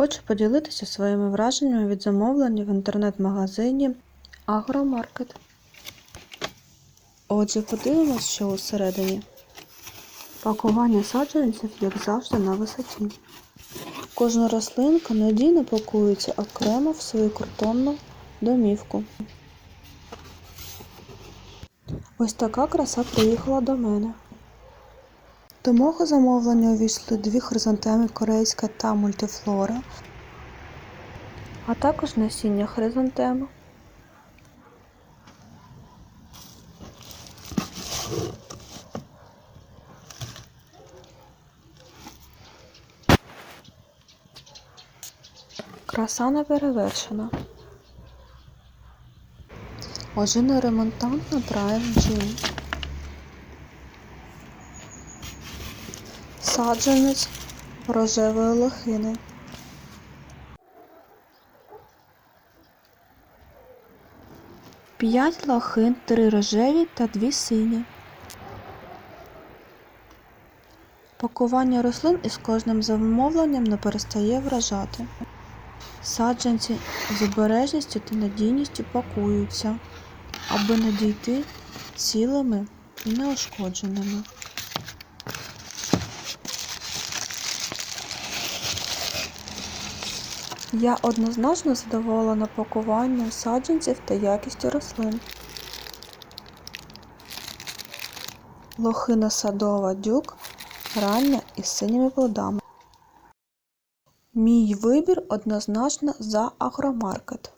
Хочу поділитися своїми враженнями від замовлення в інтернет-магазині Агромаркет. Отже, подивимось, що усередині. Пакування саджанців, як завжди, на висоті. Кожна рослинка надійно пакується окремо в свою картонну домівку. Ось така краса приїхала до мене. До мого замовлення увійшли дві хризантеми корейська та мультифлора, а також насіння хризантеми. Краса не перевершена. Ожина ремонтантна Prime Gym. Саджанець рожевої лохини. П'ять лохин, три рожеві та дві сині. Пакування рослин із кожним замовленням не перестає вражати. Саджанці з обережністю та надійністю пакуються, аби надійти цілими і неушкодженими. Я однозначно задоволена пакуванням саджанців та якістю рослин. Лохина садова дюк рання із синіми плодами. Мій вибір однозначно за агромаркет.